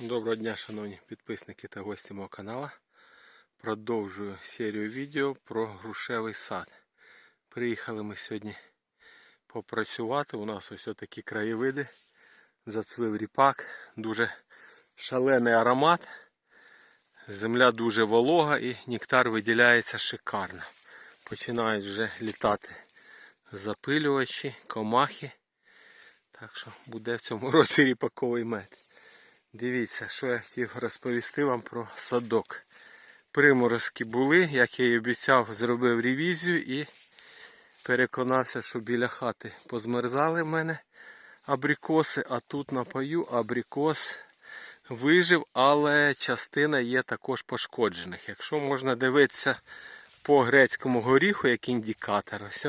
Доброго дня, шановні підписники та гості мого каналу. Продовжую серію відео про грушевий сад. Приїхали ми сьогодні попрацювати. У нас ось такі краєвиди. Зацвив ріпак, дуже шалений аромат. Земля дуже волога і нектар виділяється шикарно. Починають вже літати запилювачі, комахи. Так що буде в цьому році ріпаковий мед. Дивіться, що я хотів розповісти вам про садок. Приморозки були, як я і обіцяв, зробив ревізію і переконався, що біля хати позмерзали в мене абрикоси, а тут напою абрикос вижив, але частина є також пошкоджених. Якщо можна дивитися по грецькому горіху, як індикатор, ось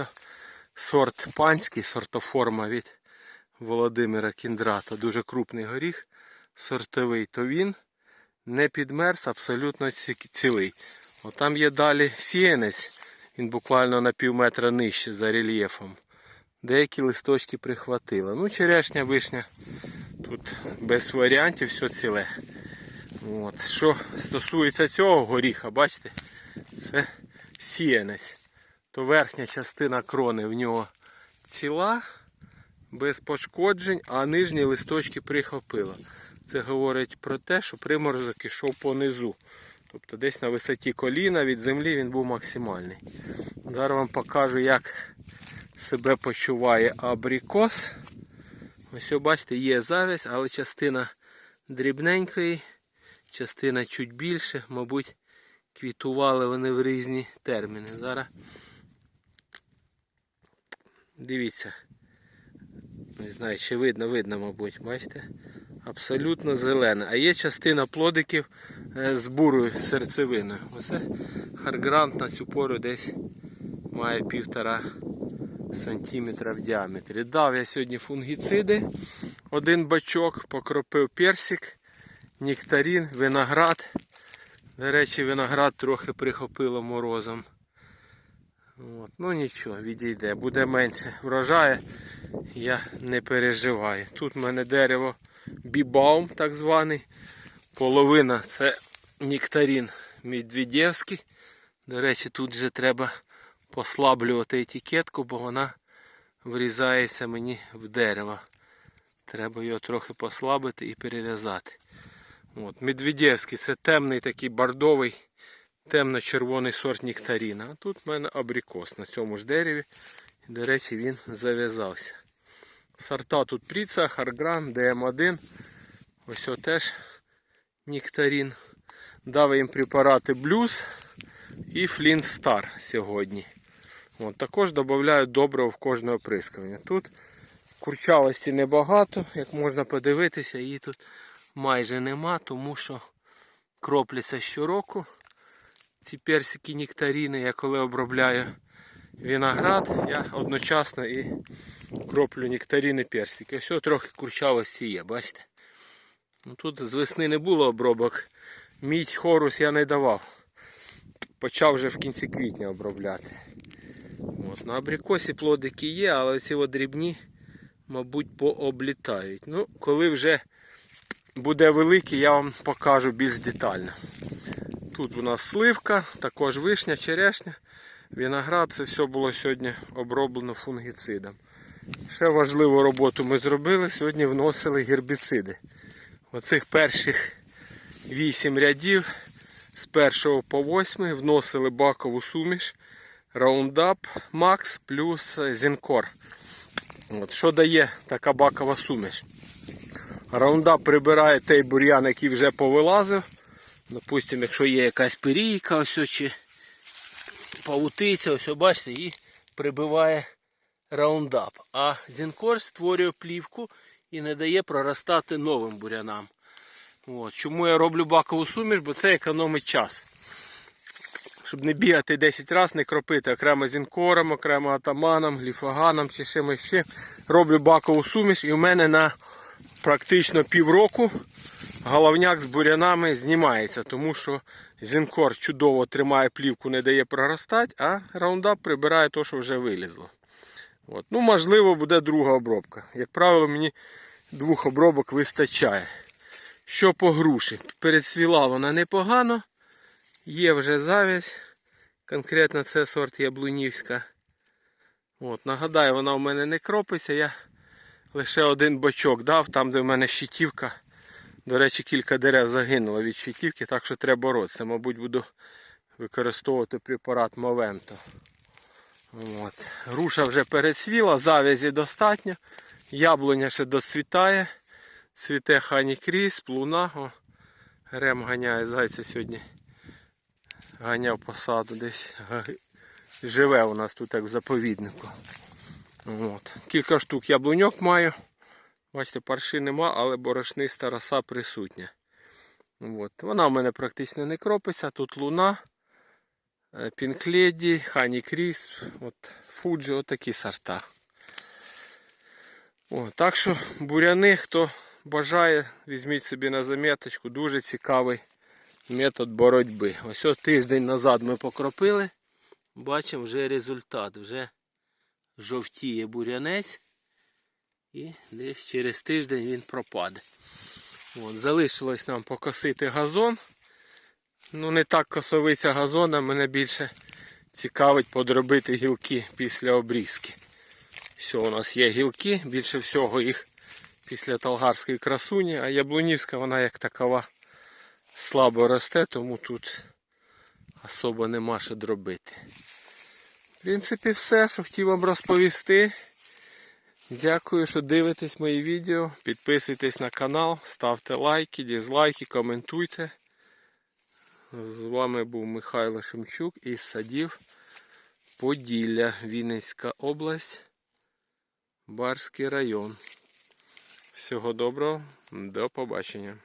сорт панський, сортоформа від Володимира Кіндрата, дуже крупний горіх сортовий, то він не підмерз, абсолютно цілий. От там є далі сіянець, він буквально на пів метра нижче за рельєфом. Деякі листочки прихватило. Ну, черешня, вишня. Тут без варіантів все ціле. От. Що стосується цього горіха, бачите, це сіянець. То верхня частина крони в нього ціла, без пошкоджень, а нижні листочки прихопило. Це говорить про те, що приморозок ішов понизу. Тобто десь на висоті коліна від землі він був максимальний. Зараз вам покажу, як себе почуває абрикос. Ось бачите, є завязь, але частина дрібненької, частина чуть більше, мабуть, квітували вони в різні терміни. Зараз дивіться. Не знаю, чи видно, видно, мабуть, бачите? Абсолютно зелене. А є частина плодиків е, з бурою серцевиною. Оце харгрант на цю пору десь має півтора сантиметра в діаметрі. Дав я сьогодні фунгіциди, один бачок, покропив персик, нектарин, виноград. До речі, виноград трохи прихопило морозом. От. Ну нічого, відійде. Буде менше врожаю, я не переживаю. Тут в мене дерево бібаум, так званий. Половина це нектарин Медведєвський. До речі, тут вже треба послаблювати етикетку, бо вона врізається мені в дерево. Треба його трохи послабити і перев'язати. От, Медведєвський це темний такий бордовий, темно-червоний сорт нектарина. А тут в мене абрикос на цьому ж дереві. До речі, він зав'язався. Сорта тут Пріца, Харгран, ДМ1. Ось теж нектарин. Дав їм препарати Блюз і Флінт Стар сьогодні. От, також додаю доброго в кожне оприскування. Тут курчавості небагато, як можна подивитися, її тут майже нема, тому що кропляться щороку. Ці персики нектарини, я коли обробляю виноград, я одночасно і кроплю нектарини персики. Ось трохи курчавості є, бачите? Ну, Тут з весни не було обробок. Мідь хорус я не давав. Почав вже в кінці квітня обробляти. От, на абрикосі плодики є, але ці от дрібні, мабуть, пооблітають. Ну, коли вже буде великий, я вам покажу більш детально. Тут у нас сливка, також вишня, черешня, виноград. Це все було сьогодні оброблено фунгіцидом. Ще важливу роботу ми зробили. Сьогодні вносили гербіциди. Оцих перших 8 рядів з 1 по 8 вносили бакову суміш Roundup Max плюс Зінкор. От, що дає така бакова суміш? Раундап прибирає той бур'ян, який вже повилазив. Допустимо, якщо є якась пирійка, ось, чи паутиця, ось бачите, і прибиває раундап. А зінкор створює плівку і не дає проростати новим бурянам. От. Чому я роблю бакову суміш? Бо це економить час. Щоб не бігати 10 разів, не кропити окремо зінкором, окремо атаманом, гліфоганом чи чимось ще. Роблю бакову суміш і в мене на практично півроку головняк з бурянами знімається, тому що зінкор чудово тримає плівку, не дає проростати, а раундап прибирає те, що вже вилізло. От. Ну, можливо, буде друга обробка. Як правило, мені двох обробок вистачає. Що по груші? Перецвіла вона непогано. Є вже завязь. Конкретно це сорт яблунівська. От, нагадаю, вона в мене не кропиться. Я лише один бочок дав, там, де в мене щитівка. До речі, кілька дерев загинуло від щитівки, так що треба боротися. Мабуть, буду використовувати препарат Мовенто. От. Груша вже перецвіла, завязі достатньо. Яблуня ще доцвітає. Цвіте хані кріс, плуна. О, Рем ганяє зайця сьогодні. Ганяв посаду десь. Живе у нас тут як в заповіднику. От. Кілька штук яблуньок маю. Бачите, парши нема, але борошниста роса присутня. От. Вона в мене практично не кропиться. Тут луна, е, пінкледі, хані крісп, фуджі, отакі сорта. О, так що буряни, хто бажає, візьміть собі на заметочку. Дуже цікавий метод боротьби. Ось от тиждень назад ми покропили. Бачимо вже результат. Вже жовтіє бурянець. І десь через тиждень він пропаде. От, залишилось нам покосити газон. Ну не так косовиця газона, мене більше цікавить подробити гілки після обрізки. Все, у нас є гілки, більше всього їх після Талгарської красуні, а Яблунівська вона як такова слабо росте, тому тут особо нема що дробити. В принципі, все, що хотів вам розповісти. Дякую, що дивитесь мої відео. Підписуйтесь на канал, ставте лайки, дізлайки, коментуйте. З вами був Михайло Шемчук із садів Поділля, Вінницька область, Барський район. Всього доброго, до побачення.